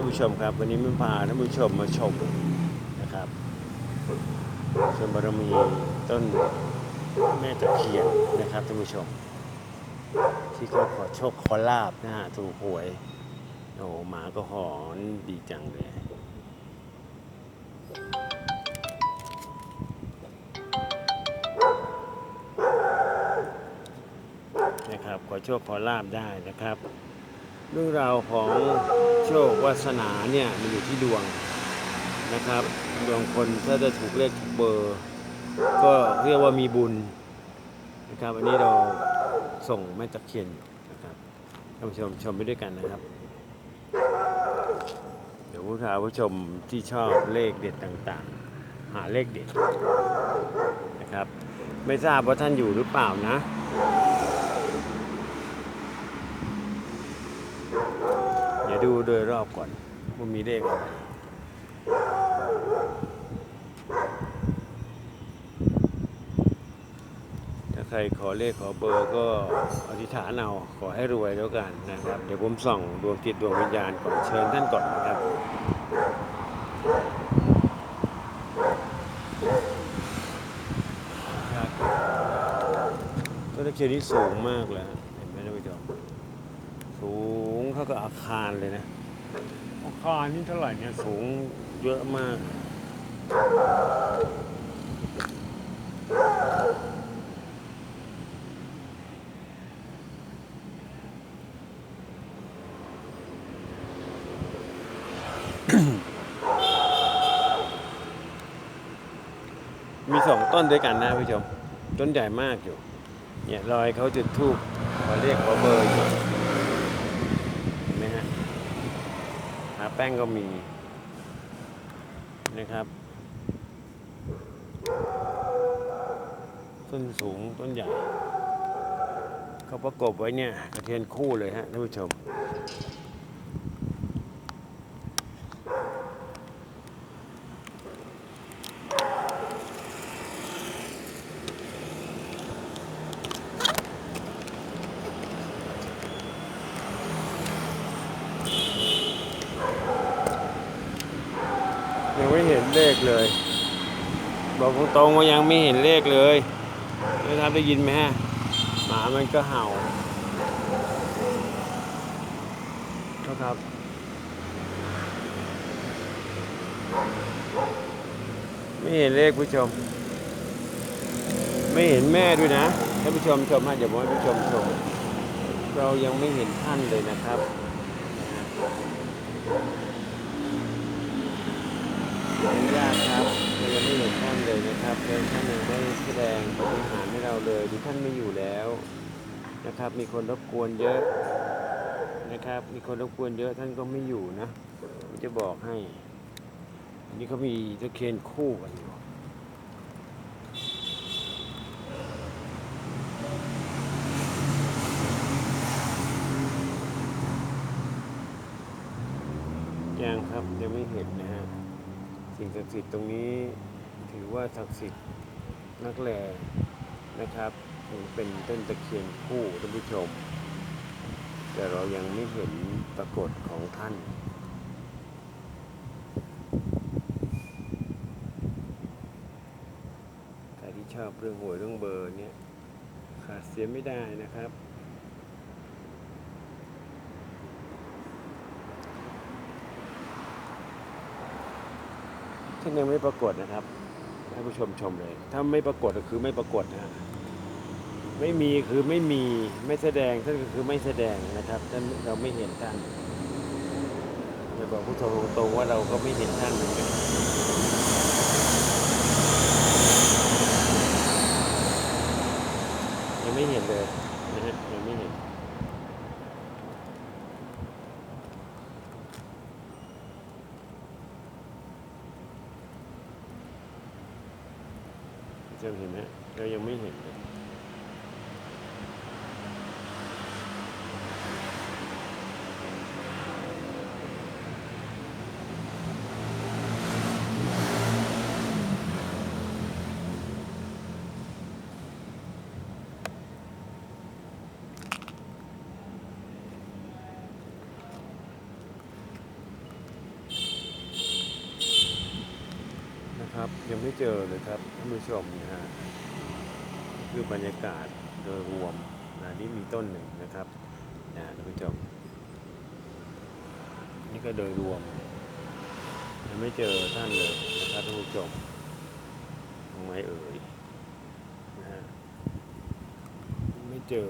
านผู้ชมครับ วันนี้มันพาท่านผู้ชมมาชมนะครับชมบารมีต้นแม่ตะเคียนนะครับท่านผู้ชม ที่เขาขอโชคขอลาบนะฮะถูกหวยโอ้หมาก็หอนดีจังเลยนะครับขอโชคขอลาบได้นะครับ เรื่องราวของโชควาสนาเนี่ยมันอยู่ที่ดวงนะครับดวงคนถ้าจะถูกเลขถูกเบอร์ ก็เรียกว่ามีบุญนะครับอันนี้เราส่งแม่ตะเคียนอยู่นะครับท่านผู้ชมชมไปด้วยกันนะครับ เดี๋ยวผู้ชาผู้ชมที่ชอบเลขเด็ดต่างๆ หาเลขเด็ดนะครับ ไม่ทราบว่าท่านอยู่หรือเปล่านะ ดูโดยรอบก่อนว่ามีเลขอะไรถ้าใครขอเลขขอเบอร์ก็อธิษฐานเอาขอให้รวยแล้วกันนะครับ เดี๋ยวผมส่องดวงจิตดวงวิญญาณก่อนเชิญท่านก่อนนะครับต้นเคียนนี่สูงมากเลยฮะเห็นไหมท่านผู้ชมสูง เท่ากับอาคารเลยนะอาคารนี่เท่าไหร่เนี่ยสูงเยอะมากมีสองต้นด้วยกันนะผู้ชม ต้นใหญ่มากอยู่ เนี่ยรอยเขาจุดทูบขอเรียกขอเบอร์อยู่เห็นไหมฮะหาแป้งก็มีนะครับ ต้นสูงต้นใหญ่ เขาประกบไว้เนี่ยกระเทียนคู่เลยฮะท่านผู้ชม เลขเลย บอกตรงๆว่ายังไม่เห็นเลขเลยไม่ทราบได้ยินไหมฮะหมามันก็เห่าครับไม่เห็นเลขผู้ชม ไม่เห็นแม่ด้วยนะท่านผู้ชมชมฮะเดี๋ยวผมให้ผู้ชมชม เรายังไม่เห็นท่านเลยนะครับ ขออนุญาตครับเรายังไม่เห็นท่านเลยนะครับแล้วท่านยังได้แสดงปฏิหารให้เราเลยดูท่านไม่อยู่แล้วนะครับ มีคนรบกวนเยอะนะครับ มีคนรบกวนเยอะท่านก็ไม่อยู่นะผมจะบอกให้อันนี้เขามีตะเคียนคู่กันอยู่ยังครับยังไม่เห็นนะ สิ่งศักดิ์สิทธิ์ตรงนี้ถือว่าศักดิ์สิทธิ์นักแลนะครับเป็นต้นตะเคียนคู่ท่านผู้ชม แต่เรายังไม่เห็นปรากฏของท่านใครที่ชอบเรื่องหวยเรื่องเบอร์เนี่ยขาดเสียไม่ได้นะครับ ท่านยังไม่ปรากฏนะครับให้ผู้ชมชมเลย ถ้าไม่ปรากฏก็คือไม่ปรากฏนะฮะไม่มีคือไม่มีไม่แสดงท่านก็คือไม่แสดงนะครับท่านเราไม่เห็นท่านจะบอกผู้ชมตรงว่าเราก็ไม่เห็นท่านเหมือนกันยังไม่เห็นเลยนะฮะยังไม่เห็น จะเห็นไหมเรายังไม่เห็น เลยยังไม่เจอเลยครับท่านผู้ชมนะฮะคือบรรยากาศโดยรวมนะนี่มีต้นหนึ่งนะครับนะท่านผู้ชมนี่ก็โดยรวมยังไม่เจอท่านเลยนะครับท่านผู้ชมตรงไหนเอ่ยนะฮะไม่เจอ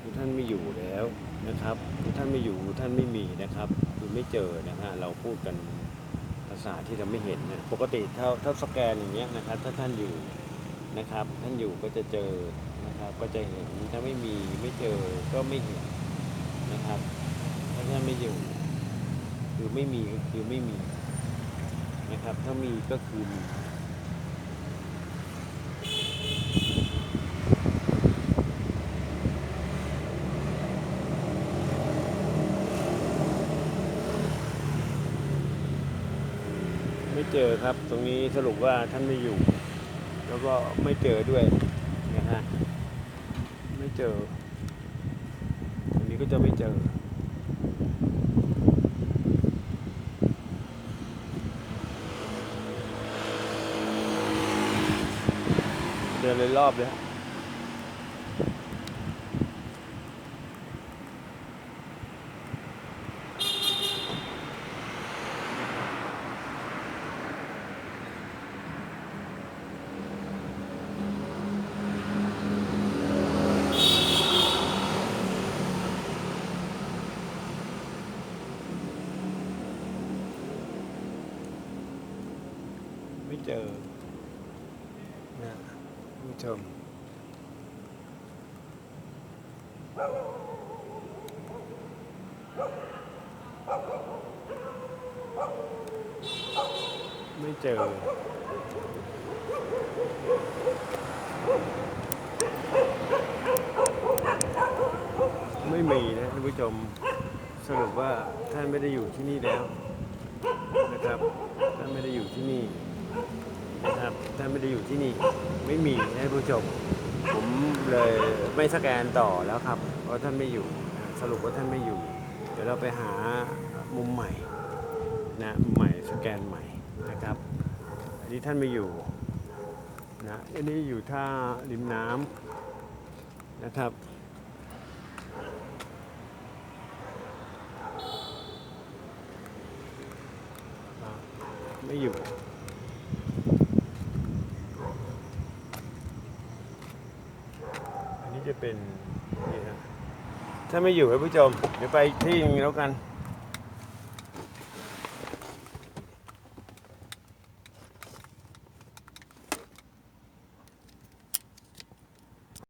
คือท่านไม่อยู่แล้วนะครับคือท่านไม่อยู่ท่านไม่มีนะครับ คือไม่เจอนะฮะเราพูดกัน ศาสตร์ที่เราไม่เห็นนะปกติถ้าถ้าสแกนอย่างเงี้ยนะครับ ถ้าท่านอยู่นะครับ ท่านอยู่ก็จะเจอนะครับก็จะเห็นถ้าไม่มีไม่เจอก็ไม่เห็นนะครับ ถ้าท่านไม่อยู่คือไม่มีก็คือไม่มีนะครับ ถ้ามีก็คือมี เจอครับ ตรงนี้สรุปว่าท่านไม่อยู่ แล้วก็ไม่เจอด้วยนะฮะไม่เจอตรงนี้ก็จะไม่เจอเดินเลยรอบเลย เจอนะผู้ชมไม่เจอไม่มีนะท่านผู้ชมสรุปว่าท่านไม่ได้อยู่ที่นี่แล้วนะครับ ท่านไม่ได้อยู่ที่นี่ นะครับท่านไม่ได้อยู่ที่นี่ไม่มีนะท่านผู้ชม ผมเลยไม่สแกนต่อแล้วครับ เพราะท่านไม่อยู่สรุปว่าท่านไม่อยู่ เดี๋ยวเราไปหามุมใหม่นะมุมใหม่สแกนใหม่นะครับอันนี้ท่านไม่อยู่นะอันนี้อยู่ท่าริมน้ำนะครับไม่อยู่ ที่จะเป็นนี่ฮะถ้าไม่อยู่ให้ผู้ชม เดี๋ยวไปที่นึงแล้วกัน